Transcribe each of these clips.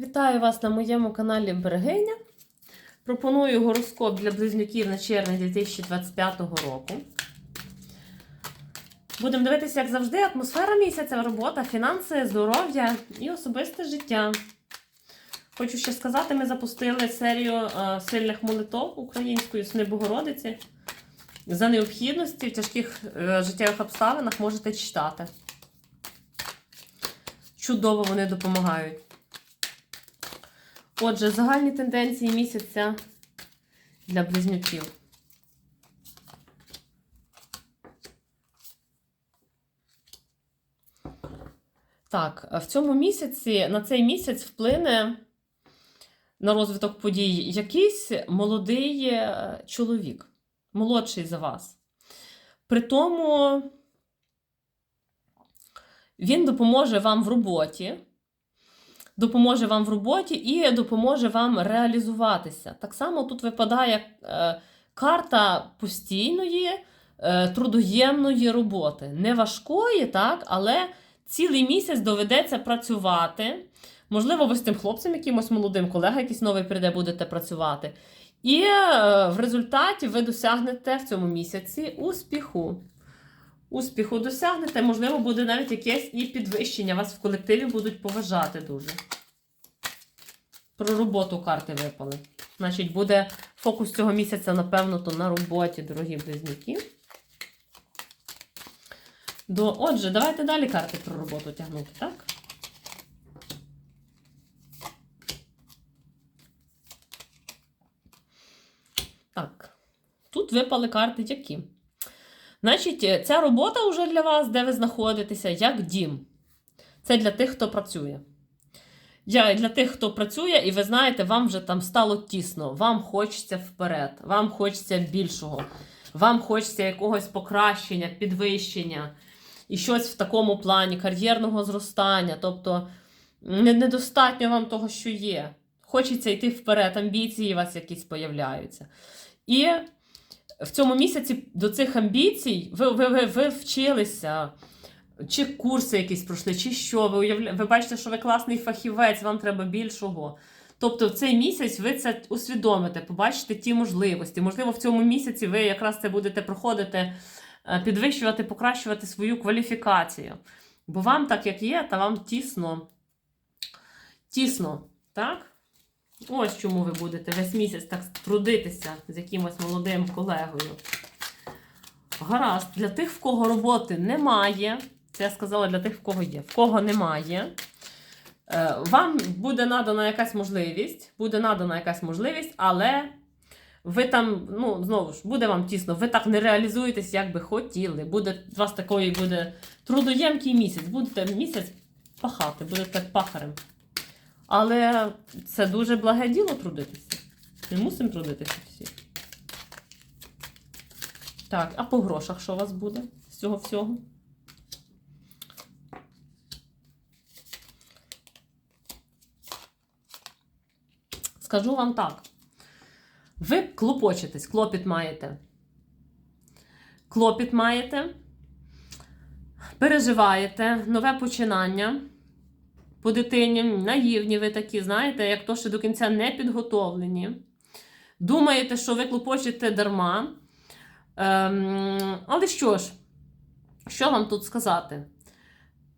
Вітаю вас на моєму каналі Берегиня. Пропоную гороскоп для близнюків на червень 2025 року. Будемо дивитися, як завжди, атмосфера місяця, робота, фінанси, здоров'я і особисте життя. Хочу ще сказати, ми запустили серію е, сильних молитов української Сни Богородиці. За необхідності в тяжких е, життєвих обставинах можете читати. Чудово вони допомагають. Отже, загальні тенденції місяця для близнюків. Так, в цьому місяці, на цей місяць вплине на розвиток подій якийсь молодий е, чоловік, молодший за вас. При тому він допоможе вам в роботі допоможе вам в роботі і допоможе вам реалізуватися. Так само тут випадає е, карта постійної, е, трудоємної роботи. Не важкої, так, але цілий місяць доведеться працювати. Можливо, ви з тим хлопцем, якимось молодим, колега якийсь новий прийде, будете працювати. І е, в результаті ви досягнете в цьому місяці успіху. Успіху досягнете, можливо, буде навіть якесь і підвищення. Вас в колективі будуть поважати дуже. Про роботу карти випали. Значить, буде фокус цього місяця, напевно, то на роботі, дорогі близнюки. До... Отже, давайте далі карти про роботу тягнути, так? Так. Тут випали карти які? Значить, е, ця робота вже для вас, де ви знаходитеся, як дім. Це для тих, хто працює. Я, Для тих, хто працює, і ви знаєте, вам вже там стало тісно, вам хочеться вперед, вам хочеться більшого, вам хочеться якогось покращення, підвищення і щось в такому плані кар'єрного зростання. Тобто недостатньо вам того, що є. Хочеться йти вперед, амбіції у вас якісь появляються. І в цьому місяці до цих амбіцій ви ви, ви, ви вчилися, чи курси якісь пройшли, чи що. Ви уявля... ви бачите, що ви класний фахівець, вам треба більшого. Тобто в цей місяць ви це усвідомите, побачите ті можливості. Можливо, в цьому місяці ви якраз це будете проходити, е, підвищувати, покращувати свою кваліфікацію. Бо вам так, як є, та вам тісно. Тісно, так? Ось чому ви будете весь місяць так трудитися з якимось молодим колегою. Гаразд, для тих, в кого роботи немає, це я сказала для тих, в кого є, в кого немає, е, вам буде надана якась можливість, буде надана якась можливість, але ви там, ну, знову ж, буде вам тісно, ви так не реалізуєтесь, як би хотіли. Буде, у вас такий буде трудоємкий місяць, будете місяць пахати, будете пахарем. Але це дуже благе діло трудитися. Ми мусимо трудитися всі. Так, а по грошах що у вас буде з цього всього? Скажу вам так. Ви клопочетесь, клопіт маєте. Клопіт маєте, переживаєте нове починання по дитині, наївні ви такі, знаєте, як то ще до кінця не підготовлені. Думаєте, що ви клопочете дарма. Ем, але що ж, що вам тут сказати?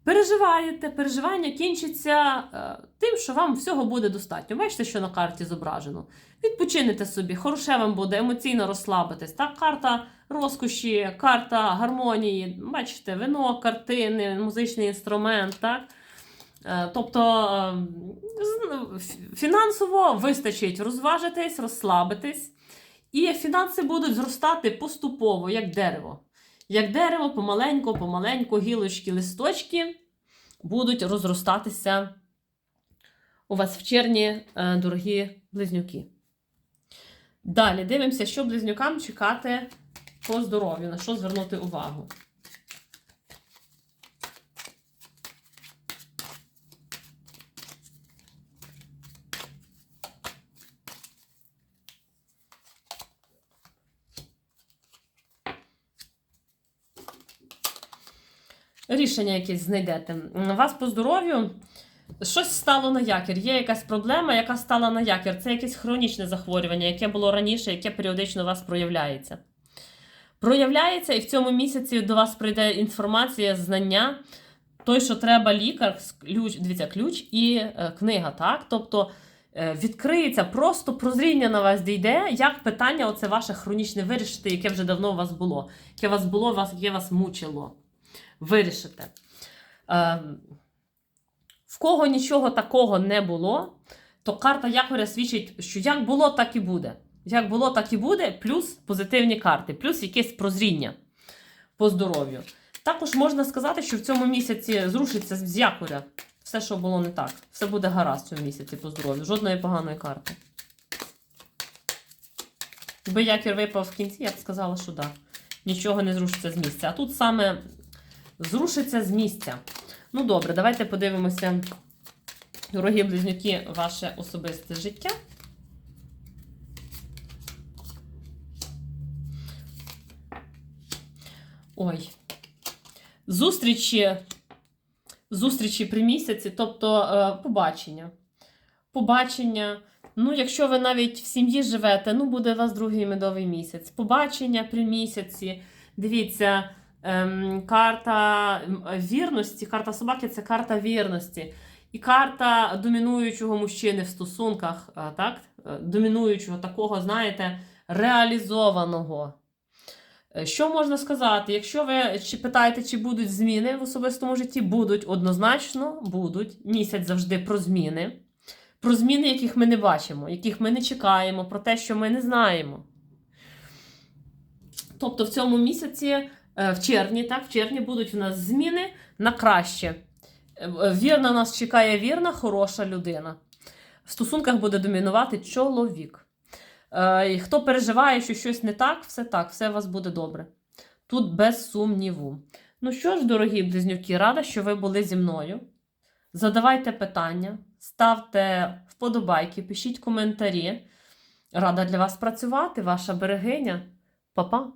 Переживаєте, переживання кінчиться е, тим, що вам всього буде достатньо. Бачите, що на карті зображено. Відпочинете собі, хороше вам буде, емоційно розслабитесь. Так, карта розкоші, карта гармонії, бачите, вино, картини, музичний інструмент. так? Е, тобто е, фінансово вистачить розважитись, розслабитись, і фінанси будуть зростати поступово, як дерево. Як дерево, помаленьку, помаленьку, гілочки, листочки будуть розростатися у вас в червні, е, дорогі близнюки. Далі дивимося, що близнюкам чекати по здоров'ю, на що звернути увагу. Рішення якесь знайдете. Вас по здоров'ю щось стало на якір. Є якась проблема, яка стала на якір. Це якесь хронічне захворювання, яке було раніше, яке періодично у вас проявляється. Проявляється, і в цьому місяці до вас прийде інформація, знання. Той, що треба лікар, ключ, дивіться, ключ і е, книга, так? Тобто е, відкриється просто прозріння на вас дійде, як питання оце ваше хронічне вирішити, яке вже давно у вас було, яке у вас було, яке вас мучило. Вирішите. В кого нічого такого не було, то карта якоря свідчить, що як було, так і буде. Як було, так і буде, плюс позитивні карти, плюс якесь прозріння по здоров'ю. Також можна сказати, що в цьому місяці зрушиться з якоря все, що було не так. Все буде гаразд в цьому місяці по здоров'ю. Жодної поганої карти. Якби якір випав в кінці, я б сказала, що так. Нічого не зрушиться з місця. А тут саме зрушиться з місця. Ну добре, давайте подивимося, дорогі близнюки, ваше особисте життя. Ой. Зустрічі, зустрічі при місяці, тобто е, побачення. Побачення. Ну, якщо ви навіть в сім'ї живете, ну буде у вас другий медовий місяць. Побачення при місяці. Дивіться, ем, карта вірності, карта собаки це карта вірності. І карта домінуючого мужчини в стосунках, е, так? Е, домінуючого такого, знаєте, реалізованого. Е, Що можна сказати? Якщо ви чи питаєте, чи будуть зміни в особистому житті, будуть однозначно будуть. Місяць завжди про зміни. Про зміни, яких ми не бачимо, яких ми не чекаємо, про те, що ми не знаємо. Тобто в цьому місяці, в червні, так, в червні будуть в нас зміни на краще. Е, Вірна нас чекає вірна, хороша людина. В стосунках буде домінувати чоловік. Е, і Хто переживає, що щось не так, все так, все у вас буде добре. Тут без сумніву. Ну що ж, дорогі близнюки, рада, що ви були зі мною. Задавайте питання, ставте вподобайки, пишіть коментарі. Рада для вас працювати, ваша берегиня. Па-па!